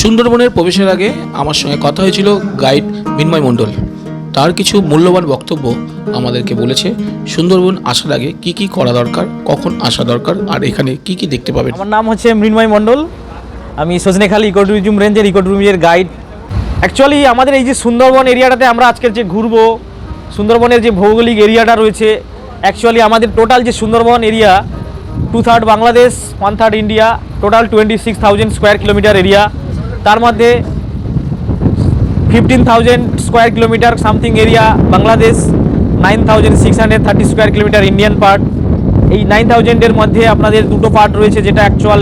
সুন্দরবনের প্রবেশের আগে আমার সঙ্গে কথা হয়েছিল গাইড মিন্ময় মণ্ডল। তার কিছু মূল্যবান বক্তব্য আমাদেরকে বলেছে, সুন্দরবন আসার আগে কি কি করা দরকার, কখন আসা দরকার, আর এখানে কি কি দেখতে পাবেন? আমার নাম হচ্ছে মৃন্ময় মণ্ডল। আমি সজনেখালি ইকো ট্যুরিজম রেঞ্জের ইকো ট্যুরিজমের গাইড। অ্যাকচুয়ালি আমাদের এই যে সুন্দরবন এরিয়াটাতে আমরা আজকের যে ঘুরবো, সুন্দরবনের যে ভৌগোলিক এরিয়াটা রয়েছে অ্যাকচুয়ালি আমাদের টোটাল যে Sundarban area two third Bangladesh one third India total twenty six thousand square kilometre area তার মধ্যে fifteen thousand square kilometre something area Bangladesh nine thousand six hundred thirty square kilometre Indian part এই nine থাউজেন্ডের মধ্যে আপনাদের দুটো part রয়েছে, যেটা actual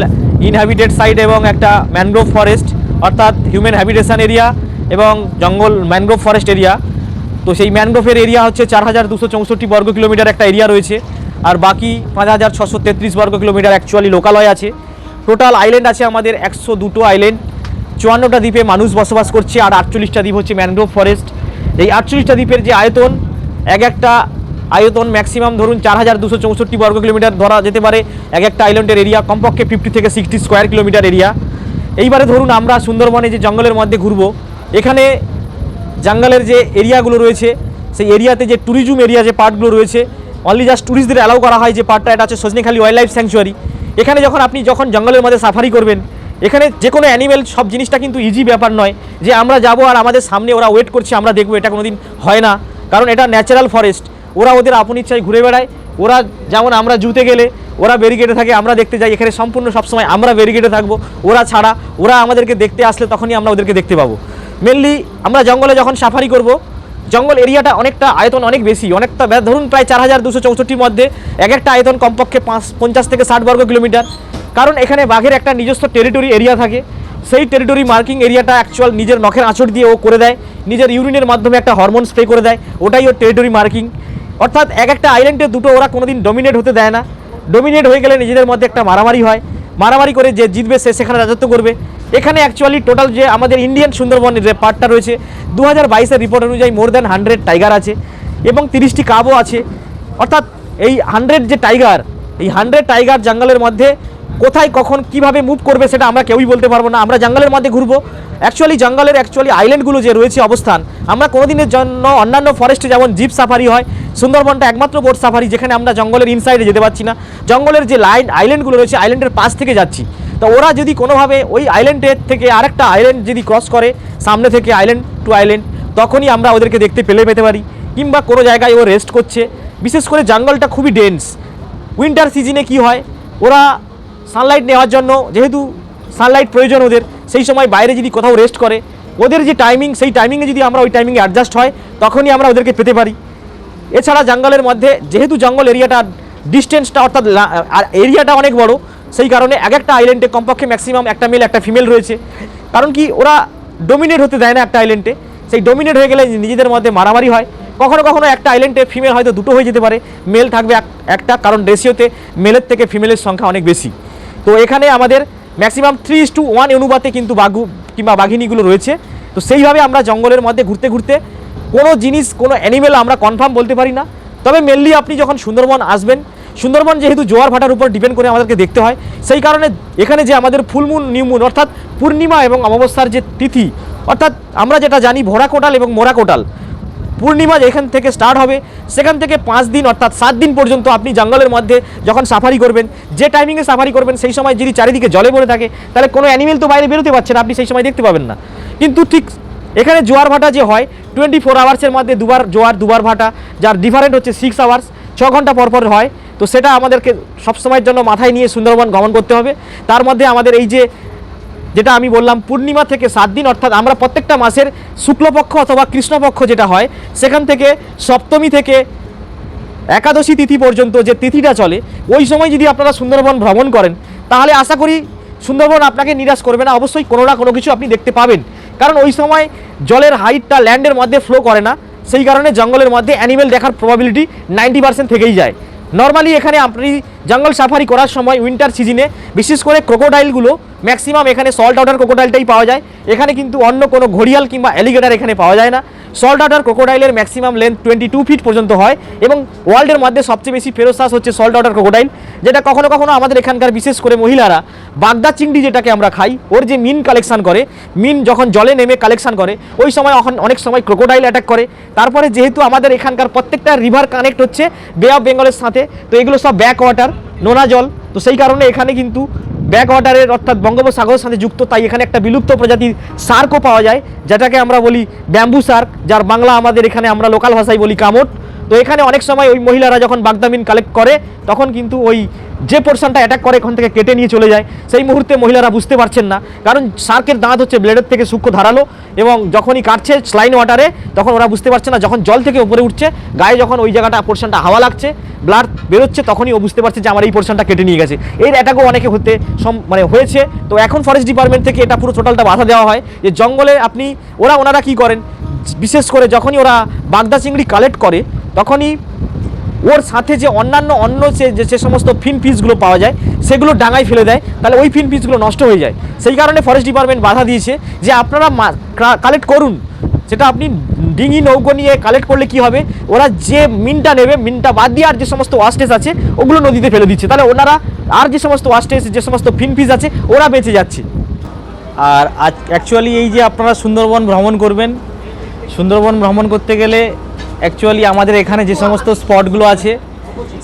inhabited site এবং একটা ম্যানগ্রোভ ফরেস্ট অর্থাৎ হিউম্যান হ্যাবিটেশন এরিয়া এবং জঙ্গল ম্যানগ্রোভ ফরেস্ট এরিয়া তো সেই ম্যানগ্রোভের এরিয়া হচ্ছে চার হাজার দুশো চৌষট্টি বর্গ কিলোমিটার একটা এরিয়া রয়েছে। আর বাকি পাঁচ হাজার ছশো তেত্রিশ বর্গ কিলোমিটার অ্যাকচুয়ালি লোকালয় আছে। টোটাল আইল্যান্ড আছে আমাদের একশো দুটো আইল্যান্ড চুয়ান্নটা দ্বীপে মানুষ বসবাস করছে আর আটচল্লিশটা দ্বীপ হচ্ছে ম্যানগ্রোভ ফরেস্ট এই আটচল্লিশটা দ্বীপের যে আয়তন, এক একটা আয়তন ম্যাক্সিমাম ধরুন চার হাজার দুশো চৌষট্টি বর্গ কিলোমিটার ধরা যেতে পারে। এক একটা আইল্যান্ডের এরিয়া কমপক্ষে ফিফটি থেকে সিক্সটি স্কোয়ার কিলোমিটার এরিয়া এইবারে ধরুন আমরা সুন্দরবনে যে জঙ্গলের মধ্যে ঘুরবো, এখানে জঙ্গলের যে এরিয়াগুলো রয়েছে, সেই এরিয়াতে যে ট্যুরিজম এরিয়া যে পার্টগুলো রয়েছে অনলি জাস্ট ট্যুরিস্টদের অ্যালাউ করা হয় যে পার্টটা এটা আছে সজনেখালি ওয়াইল্ড লাইফ স্যাংচুয়ারি এখানে যখন আপনি যখন জঙ্গলের মধ্যে সাফারি করবেন, এখানে যে কোনো অ্যানিমেল সব জিনিসটা কিন্তু ইজি ব্যাপার নয় যে আমরা যাব আর আমাদের সামনে ওরা ওয়েট করছে, আমরা দেখব, এটা কোনোদিন হয় না। কারণ এটা ন্যাচারাল ফরেস্ট ওরা ওদের আপন ইচ্ছায় ঘুরে বেড়ায়। ওরা যেমন আমরা জুতে গেলে, ওরা ব্যারিকেডে থাকে, আমরা দেখতে যাই। এখানে সম্পূর্ণ সবসময় আমরা ব্যারিকেডে থাকব। ওরা ছাড়া, ওরা আমাদেরকে দেখতে আসলে তখনই আমরা ওদেরকে দেখতে পাবো। মেনলি আমরা জঙ্গলে যখন সাফারি করব জঙ্গল এরিয়াটা অনেকটা আয়তন অনেক বেশি, অনেকটা ধরুন প্রায় চার হাজার দুশো চৌষট্টির মধ্যে এক একটা আয়তন কমপক্ষে পাঁচ, পঞ্চাশ থেকে ষাট বর্গ কিলোমিটার। কারণ এখানে বাঘের একটা নিজস্ব টেরিটরি এরিয়া থাকে। সেই টেরিটরি মার্কিং এরিয়াটা অ্যাকচুয়াল নিজের নখের আঁচড় দিয়ে ও করে দেয়। নিজের ইউরিনের মাধ্যমে একটা হরমোন স্প্রে করে দেয়। ওটাই ওর টেরিটরি মার্কিং অর্থাৎ এক একটা আইল্যান্ডে দুটো ওরা কোনোদিন ডমিনেট হতে দেয় না। ডমিনেট হয়ে গেলে নিজেদের মধ্যে একটা মারামারি হয়। মারামারি করে যে জিতবে সে সেখানে রাজত্ব করবে। এখানে অ্যাকচুয়ালি টোটাল যে আমাদের ইন্ডিয়ান সুন্দরবনের যে পার্টটা রয়েছে দু হাজার বাইশের রিপোর্ট অনুযায়ী মোর দ্যান হান্ড্রেড টাইগার আছে এবং তিরিশটি কাবও আছে। অর্থাৎ এই হান্ড্রেড যে টাইগার এই হান্ড্রেড টাইগার জঙ্গলের মধ্যে কোথায় কখন কীভাবে মুভ করবে সেটা আমরা কেউই বলতে পারব না। আমরা জঙ্গলের মধ্যে ঘুরবো। অ্যাকচুয়ালি জঙ্গলের অ্যাকচুয়ালি আইল্যান্ডগুলো যে রয়েছে অবস্থান, আমরা কোনোদিনের জন্য অন্যান্য ফরেস্টে যেমন জিপ সাফারি হয়, সুন্দরবনটা একমাত্র বোট সাফারি যেখানে আমরা জঙ্গলের ইনসাইডে যেতে পারছি না। জঙ্গলের যে লাইন আইল্যান্ডগুলো রয়েছে আইল্যান্ডের পাশ থেকে যাচ্ছি। তো ওরা যদি কোনোভাবে ওই আইল্যান্ডের থেকে আরেকটা আইল্যান্ড যদি ক্রস করে, সামনে থেকে আইল্যান্ড টু আইল্যান্ড তখনই আমরা ওদেরকে দেখতে পেলে পেতে পারি। কিংবা কোনো জায়গায় ও রেস্ট করছে। বিশেষ করে জঙ্গলটা খুবই ডেন্স উইন্টার সিজনে কি হয়? ওরা সানলাইট নেওয়ার জন্য, যেহেতু সানলাইট প্রয়োজন ওদের, সেই সময় বাইরে যদি কোথাও রেস্ট করে, ওদের যে টাইমিং সেই টাইমিংয়ে যদি আমরা ওই টাইমিংয়ে অ্যাডজাস্ট হয়, তখনই আমরা ওদেরকে পেতে পারি। এছাড়া জঙ্গলের মধ্যে, যেহেতু জঙ্গল এরিয়াটা ডিস্টেন্সটা অর্থাৎ এরিয়াটা অনেক বড় সেই কারণে এক একটা আইল্যান্ডে কমপক্ষে ম্যাক্সিমাম একটা মেল একটা ফিমেল রয়েছে। কারণ কি, ওরা ডোমিনেট হতে দেয় না একটা আইল্যান্ডে সেই ডোমিনেট হয়ে গেলে নিজেদের মধ্যে মারামারি হয়। কখনো কখনো একটা আইল্যান্ডে ফিমেল হয়তো দুটো হয়ে যেতে পারে। মেল থাকবে এক- একটা, কারণ রেশিওতে মেলের থেকে ফিমেলের সংখ্যা অনেক বেশি। তো এখানে আমাদের ম্যাক্সিমাম থ্রি টু ওয়ান অনুপাতে কিন্তু বাঘু কিংবা বাঘিনীগুলো রয়েছে। তো সেইভাবে আমরা জঙ্গলের মধ্যে ঘুরতে ঘুরতে কোনো জিনিস, কোনো অ্যানিমেল আমরা কনফার্ম বলতে পারি না। তবে মেনলি আপনি যখন সুন্দরবন আসবেন সুন্দরবন যেহেতু জোয়ার ভাটার উপর ডিপেন্ড করে আমাদেরকে দেখতে হয়, সেই কারণে এখানে যে আমাদের ফুলমুন নিউমুন অর্থাৎ পূর্ণিমা এবং অমাবস্যার যে তিথি, অর্থাৎ আমরা যেটা জানি ভরা কোটাল এবং মোরা কোটাল, পূর্ণিমা যেখান থেকে স্টার্ট হবে, সেখান থেকে পাঁচ দিন অর্থাৎ সাত দিন পর্যন্ত আপনি জঙ্গলের মধ্যে যখন সাফারি করবেন, যে টাইমিংয়ে সাফারি করবেন, সেই সময় যদি চারিদিকে জলে ভরে থাকে, তাহলে কোনো অ্যানিমেল তো বাইরে বেরোতে পারছে না, আপনি সেই সময় দেখতে পাবেন না। কিন্তু ঠিক এখানে জোয়ার ভাটা যে হয় টোয়েন্টি ফোর আওয়ার্সের মধ্যে দুবার জোয়ার, দুবার ভাটা, যার ডিফারেন্ট হচ্ছে সিক্স আওয়ার্স ছ ঘণ্টা পর পর হয়। তো সেটা আমাদেরকে সবসময়ের জন্য মাথায় নিয়ে সুন্দরবন গমন করতে হবে। তার মধ্যে আমাদের এই যে, যেটা আমি বললাম, পূর্ণিমা থেকে সাত দিন, অর্থাৎ আমরা প্রত্যেকটা মাসের শুক্লপক্ষ অথবা কৃষ্ণপক্ষ যেটা হয়, সেখান থেকে সপ্তমী থেকে একাদশী তিথি পর্যন্ত যে তিথিটা চলে, ওই সময় যদি আপনারা সুন্দরবন ভ্রমণ করেন, তাহলে আশা করি সুন্দরবন আপনাকে নিরাশ করবে না। অবশ্যই কোনো না কোনো কিছু আপনি দেখতে পাবেন। কারণ ওই সময় জলের হাইটটা ল্যান্ডের মধ্যে ফ্লো করে না, সেই কারণে জঙ্গলের মধ্যে অ্যানিমেল দেখার প্রবাবিলিটি নাইনটি পার্সেন্ট থেকেই যায়। নর্মালি এখানে আপনি জঙ্গল সাফারি করার সময় উইন্টার সিজনে বিশেষ করে ক্রোকোডাইলগুলো ম্যাক্সিমাম এখানে সল্ট আউটার ক্রোকোডাইলটাই পাওয়া যায়। এখানে কিন্তু অন্য কোনো ঘড়িয়াল কিংবা অ্যালিগেটার এখানে পাওয়া যায় না। সল্ট ওয়াটার ক্রোকোডাইলের maximum length twenty two feet পর্যন্ত হয় এবং ওয়ার্ল্ডের মধ্যে সবচেয়ে বেশি ফেরোসাস হচ্ছে সল্ট ওয়াটার ক্রোকোডাইল যেটা কখনো কখনো আমাদের এখানকার বিশেষ করে মহিলারা বাগদা চিংড়ি যেটাকে আমরা খাই, ওর যে মিন কালেকশন করে মিন যখন জলে নেমে কালেকশন করে, ওই সময় অনেক সময় ক্রোকোডাইল অ্যাটাক করে। তারপরে যেহেতু আমাদের এখানকার প্রত্যেকটা রিভার কানেক্ট হচ্ছে বে অফ বেঙ্গলের সাথে, তো এগুলো সব ব্যাক ওয়াটার নোনা জল, তো সেই কারণে এখানে কিন্তু ব্যাক ওয়াটারের অর্থাৎ বঙ্গোপসাগরের সাথে যুক্ত, তাই এখানে একটা বিলুপ্ত প্রজাতির সার্কও পাওয়া যায়, যেটাকে আমরা বলি ব্যাম্বু সার্ক, যার বাংলা আমাদের এখানে আমরা লোকাল ভাষায় বলি কামট। তো এখানে অনেক সময় ওই মহিলারা যখন বাগদামিন কালেক্ট করে, তখন কিন্তু ওই যে পোর্শনটা অ্যাটাক করে, এখান থেকে কেটে নিয়ে চলে যায়। সেই মুহূর্তে মহিলারা বুঝতে পারছেন না। কারণ শার্কের দাঁত হচ্ছে ব্লেডের থেকে সূক্ষ্ম ধারালো এবং যখনই কাটছে স্লাইন ওয়াটারে তখন ওরা বুঝতে পারছে না, যখন জল থেকে উপরে উঠছে, গায়ে যখন ওই জায়গাটা পোর্শনটা হাওয়া লাগছে ব্লাড বেরোচ্ছে, তখনই ও বুঝতে পারছে যে আমার এই পোর্শনটা কেটে নিয়ে গেছে। এর অ্যাটাকও অনেকে হতে মানে হয়েছে। তো এখন ফরেস্ট ডিপার্টমেন্ট থেকে এটা পুরো টোটালটা বাধা দেওয়া হয় যে জঙ্গলে আপনি, ওরা ওনারা কি করেন? বিশেষ করে যখনই ওরা বাগদা চিংড়ি কালেক্ট করে, তখনই ওর সাথে যে অন্যান্য অন্য যে যে সমস্ত ফিন পিসগুলো পাওয়া যায়, সেগুলো ডাঙায় ফেলে দেয়, তাহলে ওই ফিন পিসগুলো নষ্ট হয়ে যায়। সেই কারণে ফরেস্ট ডিপার্টমেন্ট বাধা দিয়েছে যে আপনারা কালেক্ট করুন। সেটা আপনি ডিঙি নৌকো নিয়ে কালেক্ট করলে কি হবে? ওরা যে মিনটা নেবে মিনটা বাদ দিয়ে আর যে সমস্ত ওয়াস্টেজ আছে, ওগুলো নদীতে ফেলে দিচ্ছে। তাহলে ওনারা আর যে সমস্ত ওয়াস্টেজ যে সমস্ত ফিন পিস আছে, ওরা বেঁচে যাচ্ছে। আর আজ অ্যাকচুয়ালি এই যে আপনারা সুন্দরবন ভ্রমণ করবেন, সুন্দরবন ভ্রমণ করতে গেলে অ্যাকচুয়ালি আমাদের এখানে যে সমস্ত স্পটগুলো আছে,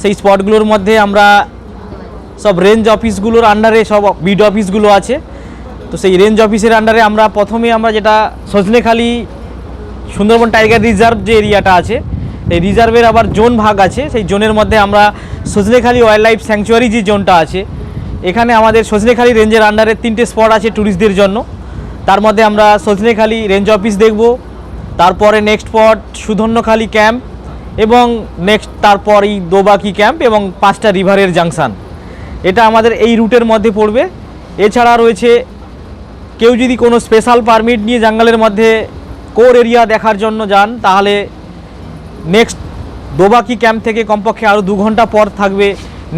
সেই স্পটগুলোর মধ্যে আমরা সব রেঞ্জ অফিসগুলোর আন্ডারে সব বিড অফিসগুলো আছে। তো সেই রেঞ্জ অফিসের আন্ডারে আমরা প্রথমে আমরা যেটা সজনেখালি সুন্দরবন টাইগার রিজার্ভ যে এরিয়াটা আছে এই রিজার্ভের আবার জোন ভাগ আছে। সেই জোনের মধ্যে আমরা সজনেখালি ওয়াইল্ড লাইফ স্যাংচুয়ারি যে জোনটা আছে, এখানে আমাদের সজনেখালি রেঞ্জের আন্ডারে তিনটে স্পট আছে ট্যুরিস্টদের জন্য। তার মধ্যে আমরা সজনেখালি রেঞ্জ অফিস দেখব তারপরে নেক্সট স্পট সুধন্যখালি ক্যাম্প এবং নেক্সট তারপর এই দোবাকি ক্যাম্প এবং পাঁচটা রিভারের জাংশন এটা আমাদের এই রুটের মধ্যে পড়বে। এছাড়া রয়েছে কেউ যদি কোনো স্পেশাল পারমিট নিয়ে জঙ্গলের মধ্যে কোর এরিয়া দেখার জন্য যান, তাহলে নেক্সট দোবাকি ক্যাম্প থেকে কমপক্ষে আরও দু ঘণ্টা পর থাকবে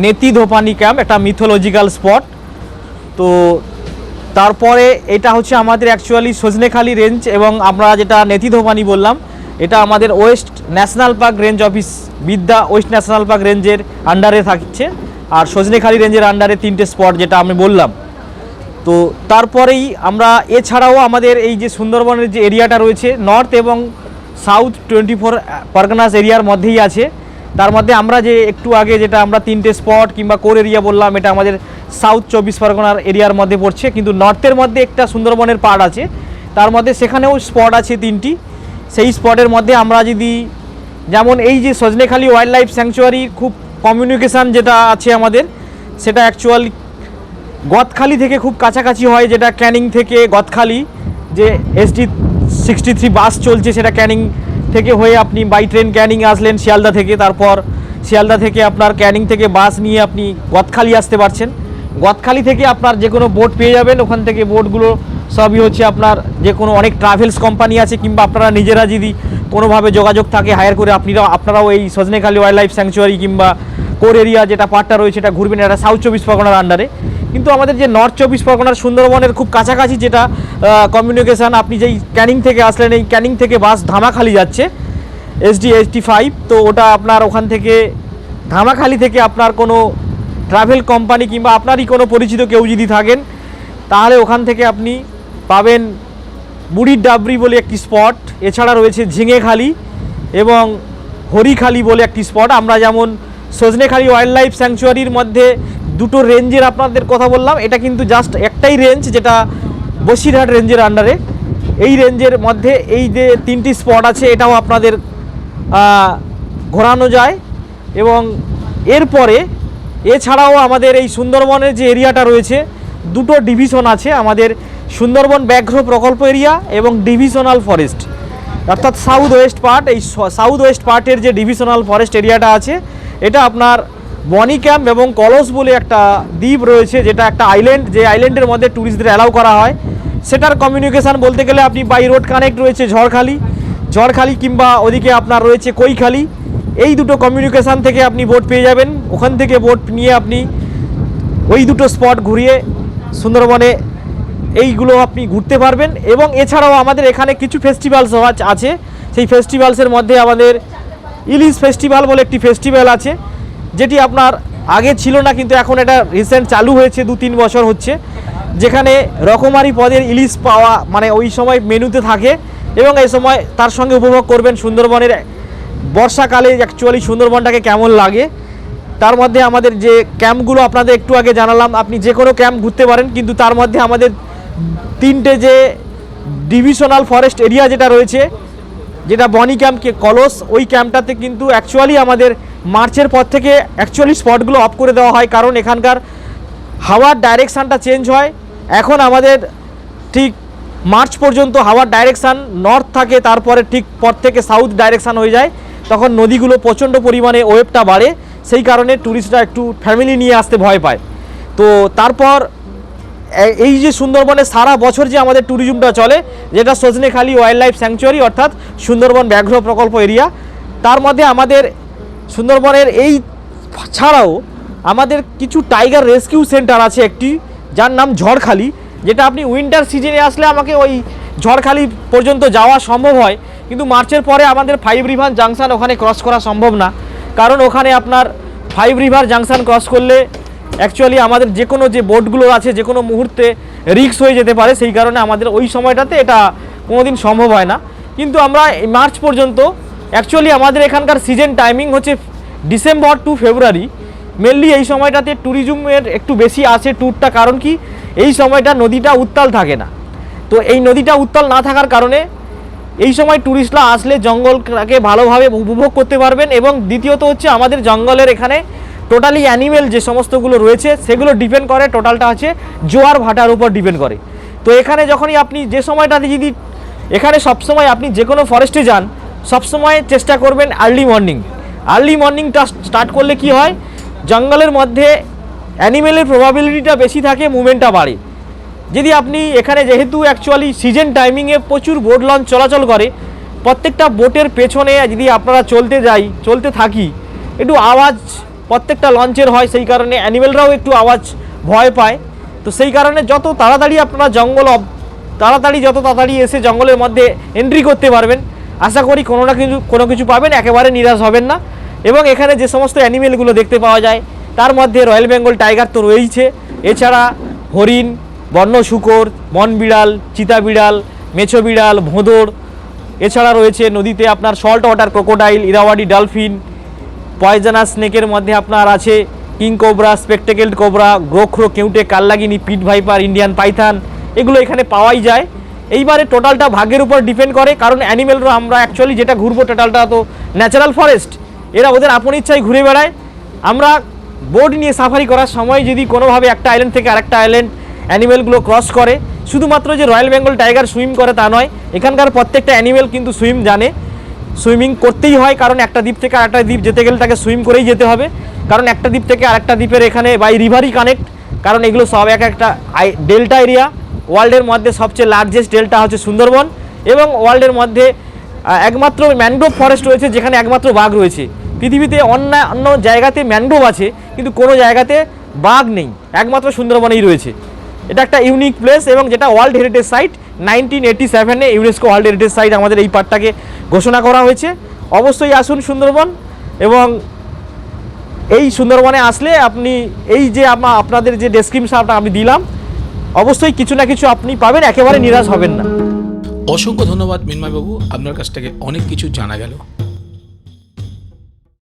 নেতি ধোপানি ক্যাম্প একটা মিথোলজিক্যাল স্পট তো তারপরে এটা হচ্ছে আমাদের অ্যাকচুয়ালি সজনেখালি রেঞ্জ এবং আমরা যেটা নেতি ধোপানি বললাম, এটা আমাদের west national park range office, Bidya west national park রেঞ্জের আন্ডারে থাকছে। আর সজনেখালি রেঞ্জের আন্ডারে তিনটে স্পট যেটা আমি বললাম। তো তারপরেই আমরা এছাড়াও আমাদের এই যে সুন্দরবনের যে এরিয়াটা রয়েছে নর্থ এবং সাউথ টোয়েন্টি ফোর পরগনাস এরিয়ার মধ্যেই আছে। তার মধ্যে আমরা যে একটু আগে যেটা আমরা তিনটে স্পট কিংবা কোর এরিয়া বললাম, এটা আমাদের সাউথ চব্বিশ পরগনার এরিয়ার মধ্যে পড়ছে, কিন্তু নর্থের মধ্যে একটা সুন্দরবনের পার্ট আছে। তার মধ্যে সেখানেও স্পট আছে তিনটি। সেই স্পটের মধ্যে আমরা যদি, যেমন এই যে সজনেখালি ওয়াইল্ড লাইফ স্যাংচুয়ারির খুব কমিউনিকেশান যেটা আছে আমাদের, সেটা অ্যাকচুয়ালি গদখালি থেকে খুব কাছাকাছি হয়, যেটা ক্যানিং থেকে গদখালি, যে এসডি সিক্সটি থ্রি বাস চলছে সেটা ক্যানিং থেকে হয়ে আপনি বাই ট্রেন ক্যানিং আসলেন শিয়ালদা থেকে, তারপর শিয়ালদা থেকে আপনার ক্যানিং থেকে বাস নিয়ে আপনি গদখালি আসতে পারছেন। গদখালি থেকে আপনার যে কোনো বোট পেয়ে যাবেন। ওখান থেকে বোটগুলো সবই হচ্ছে আপনার যে কোনো অনেক ট্রাভেলস কোম্পানি আছে কিংবা আপনারা নিজেরা যদি কোনোভাবে যোগাযোগ থাকে হায়ার করে আপনিরা, আপনারাও এই সজনেখালি ওয়াইল্ড লাইফ স্যাংচুয়ারি কিংবা কোর এরিয়া যেটা পার্টটা রয়েছে সেটা ঘুরবেন। এটা সাউথ চব্বিশ পরগনার আন্ডারে কিন্তু আমাদের যে নর্থ চব্বিশ পরগনার সুন্দরবনের খুব কাছাকাছি যেটা কমিউনিকেশান আপনি যেই ক্যানিং থেকে আসলেন, এই ক্যানিং থেকে বাস ধামাখালি যাচ্ছে এসডি এইচটি ফাইভ তো ওটা আপনার ওখান থেকে ধামাখালি থেকে আপনার কোনো ট্রাভেল কোম্পানি কিংবা আপনারই কোনো পরিচিত কেউ যদি থাকেন, তাহলে ওখান থেকে আপনি পাবেন বুড়ির ডাবরি বলে একটি স্পট, এছাড়া রয়েছে ঝিঙেখালি এবং হরিখালি বলে একটি স্পট। আমরা যেমন সজনেখালি ওয়াইল্ড লাইফ স্যাংচুয়ারির মধ্যে দুটো রেঞ্জের আপনাদের কথা বললাম। এটা কিন্তু জাস্ট একটাই রেঞ্জ, যেটা বসিরহাট রেঞ্জের আন্ডারে এই রেঞ্জের মধ্যে এই যে তিনটি স্পট আছে, এটাও আপনাদের ঘোরানো যায়। এবং এরপরে এছাড়াও আমাদের এই সুন্দরবনের যে এরিয়াটা রয়েছে, দুটো ডিভিশন আছে, আমাদের সুন্দরবন ব্যাঘ্র প্রকল্প এরিয়া এবং ডিভিশনাল ফরেস্ট। অর্থাৎ সাউথ ওয়েস্ট পার্ট এই সাউথ ওয়েস্ট পার্টের যে ডিভিশনাল ফরেস্ট এরিয়াটা আছে, এটা আপনার বনি ক্যাম্প এবং কলস বলে একটা দ্বীপ রয়েছে, যেটা একটা আইল্যান্ড যে আইল্যান্ডের মধ্যে ট্যুরিস্টদের অ্যালাউ করা হয়। সেটার কমিউনিকেশান বলতে গেলে আপনি বাই রোড কানেক্ট রয়েছে ঝড়খালি। ঝড়খালি কিংবা ওদিকে আপনার রয়েছে কৈখালি। এই দুটো কমিউনিকেশান থেকে আপনি বোট পেয়ে যাবেন। ওখান থেকে বোট নিয়ে আপনি ওই দুটো স্পট ঘুরিয়ে সুন্দরবনে এইগুলো আপনি ঘুরতে পারবেন। এবং এছাড়াও আমাদের এখানে কিছু ফেস্টিভ্যালস আছে। সেই ফেস্টিভ্যালসের মধ্যে আমাদের ইলিশ ফেস্টিভ্যাল বলে একটি ফেস্টিভ্যাল আছে, যেটি আপনার আগে ছিল না, কিন্তু এখন এটা রিসেন্ট চালু হয়েছে দু তিন বছর হচ্ছে। যেখানে রকমারি পদের ইলিশ পাওয়া মানে ওই সময় মেনুতে থাকে এবং এই সময় তার সঙ্গে উপভোগ করবেন সুন্দরবনের বর্ষাকালে অ্যাকচুয়ালি সুন্দরবনটাকে কেমন লাগে, তার মধ্যে আমাদের যে ক্যাম্পগুলো আপনাদের একটু আগে জানালাম, আপনি যে কোনো ক্যাম্প ঘুরতে পারেন, কিন্তু তার মধ্যে আমাদের তিনটে যে ডিভিশনাল ফরেস্ট এরিয়া যেটা রয়েছে, যেটা বনি ক্যাম্পকে কলস, ওই ক্যাম্পটাতে কিন্তু অ্যাকচুয়ালি আমাদের মার্চের পর থেকে অ্যাকচুয়ালি স্পটগুলো অফ করে দেওয়া হয়, কারণ এখানকার হাওয়ার ডাইরেকশানটা চেঞ্জ হয়। এখন আমাদের ঠিক মার্চ পর্যন্ত হাওয়ার ডাইরেকশান নর্থ থাকে, তারপরে ঠিক পর থেকে সাউথ ডাইরেকশান হয়ে যায়। তখন নদীগুলো প্রচণ্ড পরিমাণে ওয়েবটা বাড়ে, সেই কারণে ট্যুরিস্টরা একটু ফ্যামিলি নিয়ে আসতে ভয় পায়। তো তারপর এই যে সুন্দরবনে সারা বছর যে আমাদের ট্যুরিজমটা চলে, যেটা সজনেখালি ওয়াইল্ড লাইফ স্যাংচুয়ারি অর্থাৎ সুন্দরবন ব্যাঘ্র প্রকল্প এরিয়া তার মধ্যে আমাদের সুন্দরবনের এই ছাড়াও আমাদের কিছু টাইগার রেস্কিউ সেন্টার আছে একটি, যার নাম ঝড়খালি, যেটা আপনি উইন্টার সিজনে আসলে আমাকে ওই ঝড়খালি পর্যন্ত যাওয়া সম্ভব হয়। কিন্তু মার্চের পরে আমাদের ফাইভ রিভার জাংশন ওখানে ক্রস করা সম্ভব না। কারণ ওখানে আপনার ফাইভ রিভার জাংশন ক্রস করলে অ্যাকচুয়ালি আমাদের যে কোনো যে বোটগুলো আছে, যে কোনো মুহূর্তে রিস্ক হয়ে যেতে পারে। সেই কারণে আমাদের ওই সময়টাতে এটা কোনোদিন সম্ভব হয় না। কিন্তু আমরা মার্চ পর্যন্ত অ্যাকচুয়ালি আমাদের এখানকার সিজন টাইমিং হচ্ছে ডিসেম্বর টু ফেব্রুয়ারি মেনলি এই সময়টাতে ট্যুরিজমের একটু বেশি আসে ট্যুরটা কারণ কি? এই সময়টা নদীটা উত্তাল থাকে না। তো এই নদীটা উত্তাল না থাকার কারণে এই সময় ট্যুরিস্টরা আসলে জঙ্গলটাকে ভালোভাবে উপভোগ করতে পারবেন এবং দ্বিতীয়ত হচ্ছে আমাদের জঙ্গলের এখানে টোটালি অ্যানিমেল যে সমস্তগুলো রয়েছে, সেগুলো ডিপেন্ড করে টোটালটা হচ্ছে জোয়ার ভাটার উপর ডিপেন্ড করে। তো এখানে যখনই আপনি যে সময়টাতে যদি, এখানে সবসময় আপনি যে কোনো ফরেস্টে যান, সবসময় চেষ্টা করবেন আর্লি মর্নিং আর্লি মর্নিংটা স্টার্ট করলে কি হয়? জঙ্গলের মধ্যে অ্যানিমেলের প্রবাবিলিটিটা বেশি থাকে মুভমেন্টটা বাড়ে। যদি আপনি এখানে যেহেতু অ্যাকচুয়ালি সিজন টাইমিংয়ে প্রচুর বোট লঞ্চ চলাচল করে, প্রত্যেকটা বোটের পেছনে যদি আপনারা চলতে যাই, চলতে থাকি, একটু আওয়াজ প্রত্যেকটা লঞ্চের হয়, সেই কারণে অ্যানিমেলরাও একটু আওয়াজ ভয় পায়। তো সেই কারণে যত তাড়াতাড়ি আপনারা জঙ্গল তাড়াতাড়ি যত তাড়াতাড়ি এসে জঙ্গলের মধ্যে এন্ট্রি করতে পারবেন, আশা করি কোনো না কিছু কোনো কিছু পাবেন, একেবারে নিরাশ হবেন না। এবং এখানে যে সমস্ত অ্যানিমেলগুলো দেখতে পাওয়া যায়, তার মধ্যে রয়্যাল বেঙ্গল টাইগার তো রয়েইছে, এছাড়া হরিণ বন্য শুকর মন বিড়াল চিতা বিড়াল মেছো বিড়াল ভোঁদর। এছাড়া রয়েছে নদীতে আপনার salt water crocodile Irrawaddy dolphin poisonous স্নেকের মধ্যে আপনার আছে কিং কোবরা স্পেকটেকেলড কোবরা গোখরো কেউটে, কাল্লাগিনি পিট ভাইপার ইন্ডিয়ান পাইথান এগুলো এখানে পাওয়াই যায়। এইবারে টোটালটা ভাগ্যের উপর ডিপেন্ড করে, কারণ অ্যানিমেলরা আমরা অ্যাকচুয়ালি যেটা ঘুরবো টোটালটা তো ন্যাচারাল ফরেস্ট এরা ওদের আপন ইচ্ছায় ঘুরে বেড়ায়। আমরা বোট নিয়ে সাফারি করার সময় যদি কোনোভাবে একটা আইল্যান্ড থেকে আরেকটা আইল্যান্ড অ্যানিমেলগুলো ক্রস করে। শুধুমাত্র যে রয়্যাল বেঙ্গল টাইগার সুইম করে তা নয়, এখানকার প্রত্যেকটা অ্যানিমেল কিন্তু সুইম জানে। সুইমিং করতেই হয়, কারণ একটা দ্বীপ থেকে আরেকটা দ্বীপ যেতে গেলে তাকে সুইম করেই যেতে হবে। কারণ একটা দ্বীপ থেকে আরেকটা দ্বীপের এখানে বাই রিভারই কানেক্ট কারণ এগুলো সব এক একটা ডেল্টা এরিয়া ওয়ার্ল্ডের মধ্যে সবচেয়ে লার্জেস্ট ডেল্টা হচ্ছে সুন্দরবন এবং ওয়ার্ল্ডের মধ্যে একমাত্র ম্যানগ্রোভ ফরেস্ট রয়েছে, যেখানে একমাত্র বাঘ রয়েছে। পৃথিবীতে অন্য অন্য জায়গাতে ম্যানগ্রোভ আছে, কিন্তু কোনো জায়গাতে বাঘ নেই। একমাত্র সুন্দরবনেই রয়েছে। এটা একটা ইউনিক প্লেস এবং যেটা world heritage site nineteen eighty সেভেনে ইউনেস্কো ওয়ার্ল্ড হেরিটেজ সাইট আমাদের এই পার্টটাকে ঘোষণা করা হয়েছে। অবশ্যই আসুন সুন্দরবন এবং এই সুন্দরবনে আসলে আপনি এই যে আপনাদের যে ডেসক্রিপশনটা আমি দিলাম, অবশ্যই কিছু না কিছু আপনি পাবেন, একেবারে নিরাশ হবেন না। অসংখ্য ধন্যবাদ মিনময়বাবু, আপনার কাছ থেকে অনেক কিছু জানা গেল।